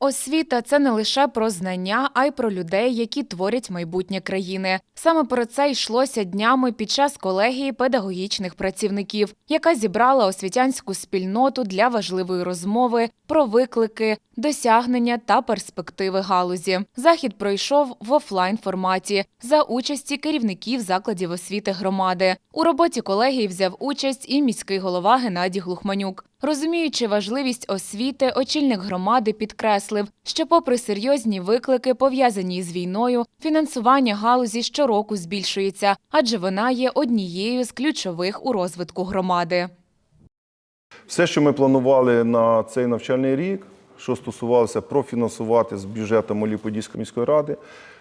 Освіта це не лише про знання, а й про людей, які творять майбутнє країни. Саме про це йшлося днями під час колегії педагогічних працівників, яка зібрала освітянську спільноту для важливої розмови про виклики, досягнення та перспективи галузі. Захід пройшов в офлайн форматі за участі керівників закладів освіти громади. У роботі колегії взяв участь і міський голова Геннадій Глухманюк. Розуміючи важливість освіти, очільник громади підкреслив, що, попри серйозні виклики, пов'язані з війною, фінансування галузі щороку збільшується, адже вона є однією з ключових у розвитку громади. Все, що ми планували на цей навчальний рік, що стосувалося профінансувати з бюджету Малій-Подільської міської ради,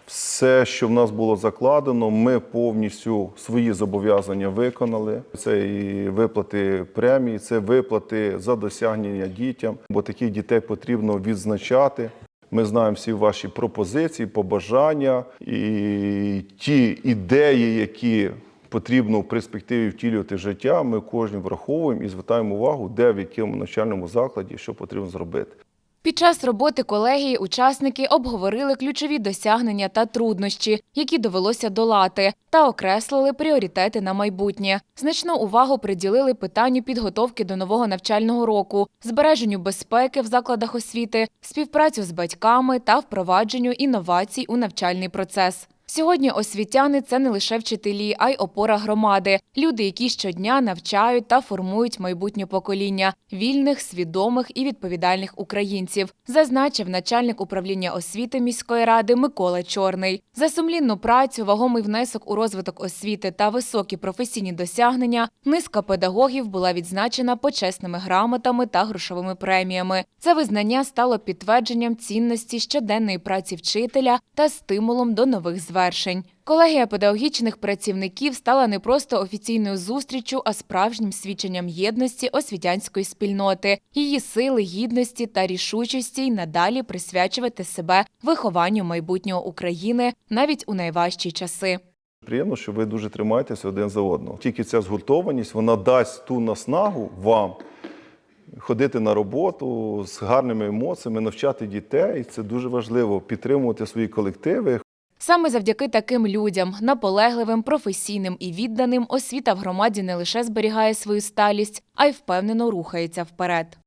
все, що в нас було закладено, ми повністю свої зобов'язання виконали. Це і виплати премії, це виплати за досягнення дітям, бо таких дітей потрібно відзначати. Ми знаємо всі ваші пропозиції, побажання і ті ідеї, які потрібно в перспективі втілювати життя. Ми кожен враховуємо і звертаємо увагу, де в якому навчальному закладі що потрібно зробити. Під час роботи колегії учасники обговорили ключові досягнення та труднощі, які довелося долати, та окреслили пріоритети на майбутнє. Значну увагу приділили питанню підготовки до нового навчального року, збереженню безпеки в закладах освіти, співпрацю з батьками та впровадженню інновацій у навчальний процес. Сьогодні освітяни це не лише вчителі, а й опора громади, люди, які щодня навчають та формують майбутнє покоління вільних, свідомих і відповідальних українців, зазначив начальник управління освіти міської ради Микола Чорний. За сумлінну працю, вагомий внесок у розвиток освіти та високі професійні досягнення низка педагогів була відзначена почесними грамотами та грошовими преміями. Це визнання стало підтвердженням цінності щоденної праці вчителя та стимулом до нових звершень. Колегія педагогічних працівників стала не просто офіційною зустріччю, а справжнім свідченням єдності освітянської спільноти, її сили, гідності та рішучості й надалі присвячувати себе вихованню майбутнього України навіть у найважчі часи. Приємно, що ви дуже тримаєтеся один за одного. Тільки ця згуртованість вона дасть ту наснагу вам ходити на роботу з гарними емоціями, навчати дітей. Це дуже важливо підтримувати свої колективи, Саме завдяки таким людям, наполегливим, професійним і відданим, освіта в громаді не лише зберігає свою сталість, а й впевнено рухається вперед.